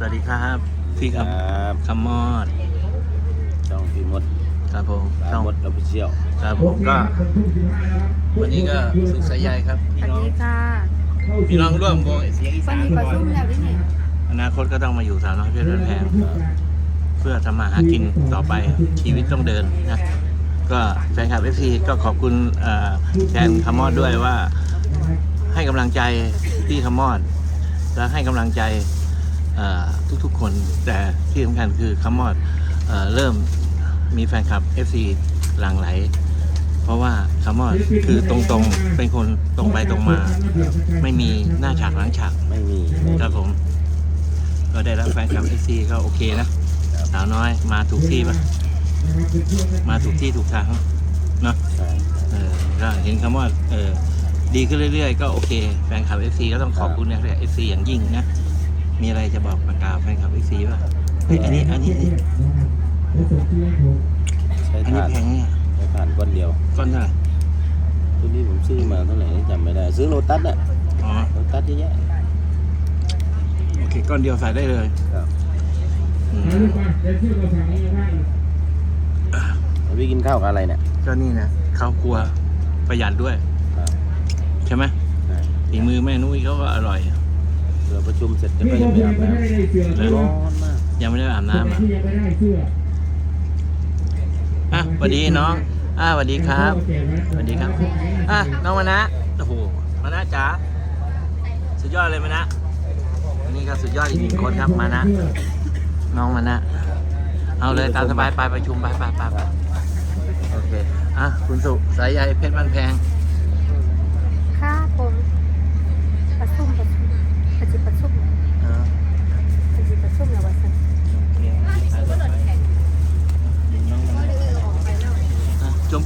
สวัสดีครับพี่คครัำบคำมอดช่องพี่มดครับผมปราช่องมดออฟฟิเชียลครับผมก็ วันนี้ก็สุขสายใยครับสพี่วัสน้องดีค่ะพี่น้องร่วมวงเสียงอีวัสานนนี้ประชุมแล้วด้วยนี่อนาคตก็ต้องมาอยู่สาวน้อยเพชรบ้านแพงเพื่อทำมาหากินต่อไปชีวิตต้องเดินนะก็แฟนคลับเอฟซีก็ขอบคุณเอ่อแทนคำมอดด้วยว่า ให้กำลังใจพี่คำมอดและให้กำลังใจเอ่อ ทุกๆคนแต่ที่สำคัญคือคำมอดเอ่อเริ่มมีแฟนคลับ FC หลั่งไหล เพราะว่าคำมอดคือตรงๆเป็นคนตรงไปตรงมา ไม่มีหน้าฉากหลังฉากไม่มีไม่มีครับผม ก็ได้รับแฟนคลับ FC ก็โอเคนะสาวน้อยมาถูกที่ปะมาถูกที่ถูกทางเนาะใช่เออก็เห็นคำว่าเออดีขึ้นเรื่อยๆ ก็โอเค แฟนคลับ FC ก็ต้องขอบคุณนะเอฟซีอย่างยิ่งนะ มีอะไรจะบอกประกาศแฟนคลับ FC ป่ะเฮ้ยอันนี้อันนี้อันนี้ใช้อันนี้ถ่านแพงเนี่ยใช้ถ่านก้อนเดียวก้อนเท่าไหร่ตัวนี้ผมซื้อมาเท่าไหร่จำไม่ได้ ซื้อโลตัสอะอ๋อโลตัสเยอะแยะโอเคก้อนเดียวใส่ได้เลยครับอืมแล้วพี่กินข้าวกับอะไรเนี่ยก็นี่นะข้าวครัวประหยัดด้วย ครับใช่ไหมใช่ฝีมือแม่นุ้ยเขาก็อร่อย เราประชุมเสร็จจะไปยังไปอาบน้ำร้อนมากยังไม่ได้อาบน้ำอะอะสวัสดีน้องอะสวัสดีครับสวัสดีครับอะน้องมานะโอ้โหมานะจ๋าสุดยอดเลยมานะอันนี้ก็สุดยอดอีกหนึ่งคนครับมานะน้องมานะเอาเลยตามสบายไปประชุมไปไปไปไปโอเคอะคุณสุสายใยเพชรบ้านแพง ค่ะผมประชุมประชุมประชุมประชุม อ่า ประชุมประชุมแล้ววันสัน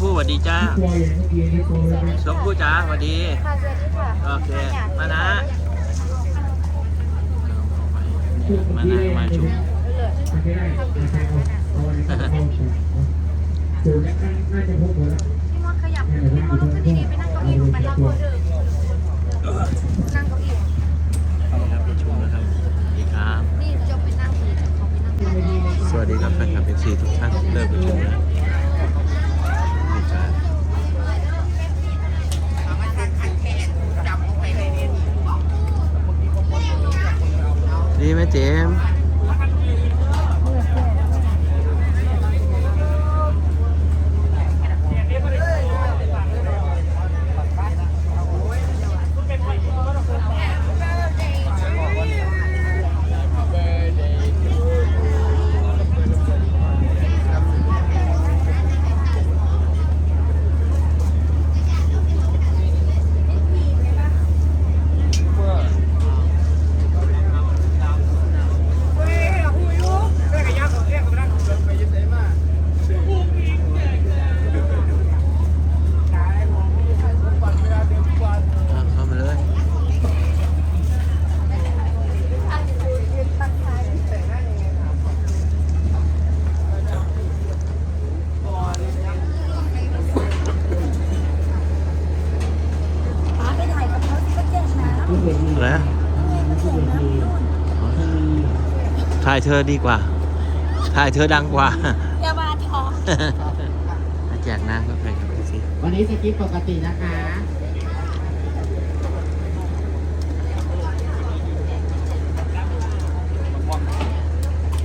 อะชมพู่สวัสดีจ้าชมพู่จ้าสวัสดีค่ะสวัสดีค่ะโอเคมานะมานะมาชุมพี่มดขยับพี่มดลุกขึ้นดีๆไปนั่งเก้าอี้ไปนั่งโต๊ะเดิมนั่งเก้าอี้ครับประชุมนะครับสวัสดีครับนี่จะไปนั่งผีเขาไปนั่งผีสวัสดีครับแฟนคลับเอฟซีทุกท่านเริ่มประชุมแล้วดีจ้าดีไหมเจมส์อะเข้ามาเลย ป้าไปถ่ายกับเขาสิก็เจ็บนะ อะไรนะถ่ายเธอดีกว่า ถ่ายเธอดังกว่า อย่ามาท้อแจกน้ำก็แฟนคลับเอฟซีวันนี้สกิปปกตินะคะ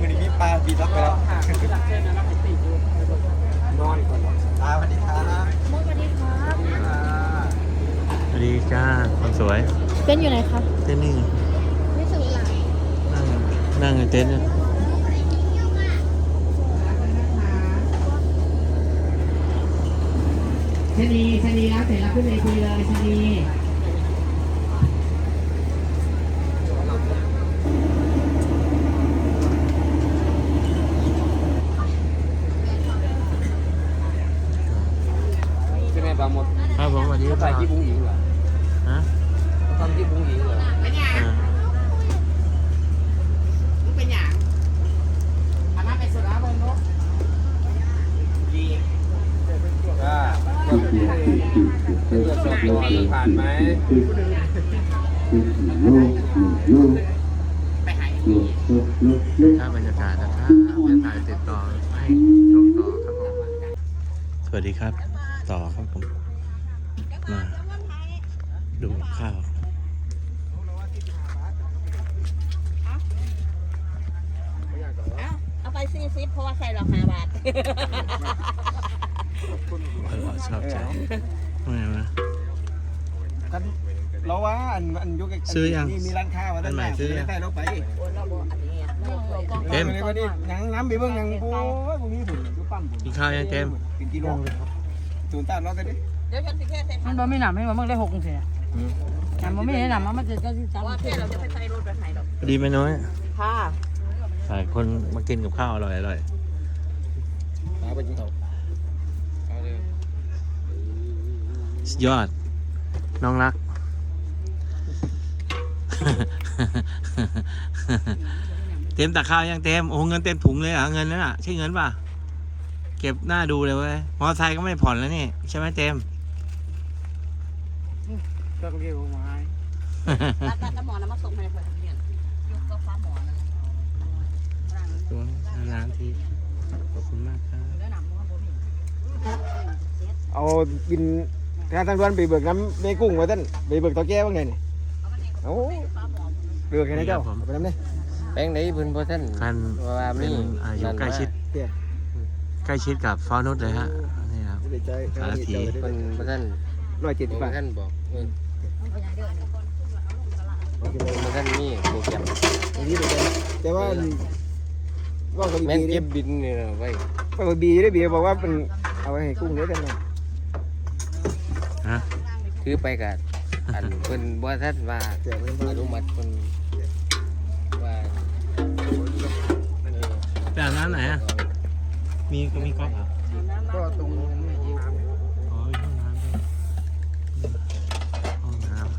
วันนี้มีปลาบีล็อกไปแล้วนอนก่อนปลาสวัสดีครับมดสวัสดีครับสวัสดีจ้าคนสวย เป็นอยู่ไหนครับเต้นนี่ไงไม่สื่อหลังนั่งนั่งในเต็นท์เนี่ยชะนีชะนีแล้วเสร็จแล้วขึ้นเวทีเลยชะนีใช่ไหมปลาหมดครับผมสวัสดีคใส่รับที่บุ้งหญิงเหรอฮะ ทำที่บุ้งหญิงเหรออ่ามึงเป็นหยังอามาเป็นสุดาบิ้งลูกก็ตรวจสอบก่อนผ่านไหมไปหายเถ้าบรรยากาศนะครับจะถ่ายติดต่อให้ชมต่อครับผมสวัสดีครับ ต่อครับผม มาดูข้าว เอาไปซีซิปเพราะว่าใส่ราคาบาทอร่อยชอบใจไม่มากันเราว่าอันอันยุคซื้อยังนี่มีร้านค้าว่าอันใหม่ซื้อยังใต้เราไปโอ้ยเราบอกอันนี้อะเราเคยต้องเต็มในวันนี้หนังน้ำไปเบิ่งหนังโอ้ยพวกนี้ผมดูปั้มผมกินข้าวยังเต็มกินกิโลศูนย์ต้านเราได้ดิเดี๋ยวฉันสิแค่ใส่มันบ่ไม่หนำให้มันได้หกองศาอืมหนำมันไม่ได้หนำมันจะก็ที่เพสามราะว่าแค่เราจะไปใส่รถไปไหนหรอกพอดีไหมน้อย ค่ะ หลายคนมากินกับข้าวอร่อยอร่อยหาไปกินเขาสุดยอด น้องรัก เต็มตักข้าวยังเต็ม โอ้โหเงินเต็มถุงเลยเหรอะเงินนั่นอะใช่เงินป่ะ เก็บหน้าดูเลยเว้ย มอเตอร์ไซค์ก็ไม่ผ่อนแล้วนี่ ใช่ไหมเต็มก็เรียกว่าไม้รัดรัดน้ำหมอนะมาส่งให้คนเรียนยกก็ฟ้าหมอนะ ตัวนานๆที ขอบคุณมากครับ เอาบินการทางด่วนไปเบิกน้ำในกุ้งไว้ท่านไปเบิกตอแก้บ้างไงนี่เอ้าเบิกให้นะเจ้าครับผม เอาไปน้ำเนี่ยแป้งไหนเพิ่นบ่ท่านท่านว่าเป็มีนอายุใกล้ชิดเตี้ยใกล้ชิดกับฟอนุชเลยฮะนี่ครับ จะได้ใจสารถี เพิ่นบ่ท่านร้อยเจ็ดสิบบาทบ่ท่านบอกเพิ่นบ่ท่านมีโปรแกรม อันนี้เลยแต่ว่า ว่าเขาแม่นบีเก็บบินนี่นะไว้ว่าบีได้บีบอกว่าเป็นเอาไว้ให้กุ้งด้วยกันนะฮะถือไปกับอันเพิ่นบ่ท่านว่าเสียเงินอนุมัติเพิ่นว่าเออแบบนั้นไหนอะมีก็มีก๊อกเหรอก็ตรงอ๋อมีห้องน้ำด้วยห้องน้ำ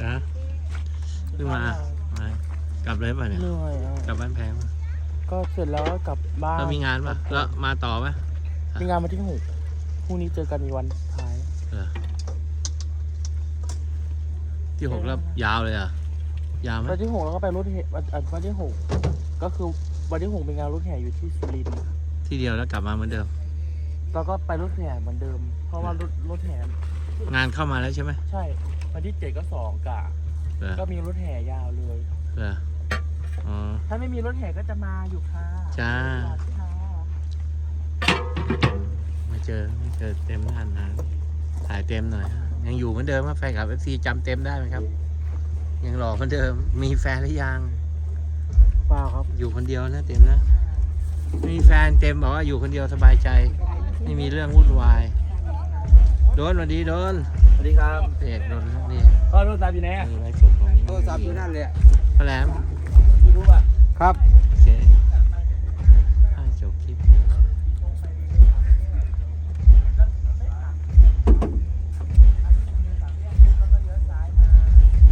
จ้าขึ้นมามากลับ เลยป่ะเนี่ยเหนื่อยอะกลับบ้านแพงป่ะก็เสร็จแล้วกลับบ้านเรามีงานป่ะแล้วมาต่อป่ะ มีงานมาที่หกพรุ่งนี้เจอกันอีกวันท้ายเออที่หกแล้วยาวเลยอะ ยาวไหมวันที่หกแล้วก็ไปรถแห่วันอะวันที่หกก็คือวันที่หกเป็นงานรถแห่อยู่ที่สุรินทร์ที่เดียวแล้วกลับมาเหมือนเดิม แล้วก็ไปรถแห่เหมือนเดิม เพราะว่ารถรถแห่งานเข้ามาแล้วใช่ไหมใช่ วันที่เจ็ดก็สองกะเหรอก็มีรถแห่ยาวเลย เหรอ อ๋อ ถ้าไม่มีรถแห่ก็จะมาอยู่ค่ะจ้าค่ะมาเจอไม่เจอเต็มนานนะถ่ายเต็มหน่อยยังอยู่เหมือนเดิมว่าแฟนคลับเอฟซีจำเต็มได้ไหมครับ ยังหล่อเหมือนเดิม มีแฟนหรือยัง เปล่าครับ อยู่คนเดียวนะเต็มนะไม่มีแฟนเต็มบอกว่าอยู่คนเดียวสบายใจ ไม่มีเรื่องวุ่นวาย โดนสวัสดีโดนสวัสดีครับเอกโดนครับนี่ก็รถตามอยู่ไหนอะมีไลฟ์สดของโทรศัพท์อยู่นั่นเลยพระแหลม ยูทูบอะครับโอเคให้จบคลิป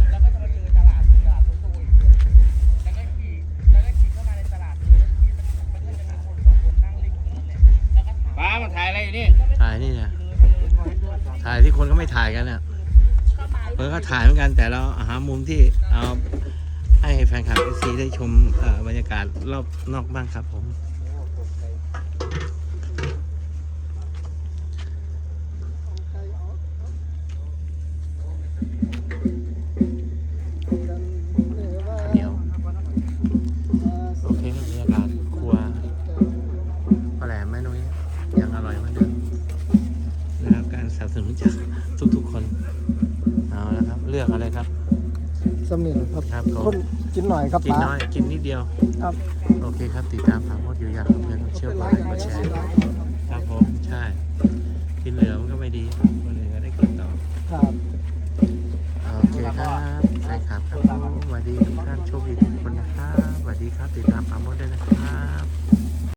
แล้วก็จะมาเจอตลาดตลาดตุ้ยแล้วก็ขี่แล้วก็ขี่เข้ามาในตลาดเลยแล้วที่มันก็จะมีคนสองคนนั่งเล่นอยู่นั่นแหละแล้วก็ถามป้ามาถ่ายอะไรอยู่นี่ถ่ายนี่นะถ่ายที่คนก็ไม่ถ่ายกันเนี่ยเพิ่นก็ถ่ายเหมือนกันแต่เราหามุมที่เอา ให้แฟนคลับเอซีได้ชมบรรยากาศรอบนอกบ้างครับผม นี่แะครับครับคนกินหน่อยครับกินน้อยกินนิดเดียว ครับโอเคครับ ติดตามฝากมดอยู่อยางเพื่อนเชี่ยวกดไลค์กดแชร์ครับผม ใช่ กินเหลือมันก็ไม่ดีคนอื่นก็ได้กินต่อ ครับ โอเคครับ ใช่ครับครับสวัสดีทุกท่านโชคดีทุกคนนะครับสวัสดีครับ ติดตามปราโมดได้วยนะครับ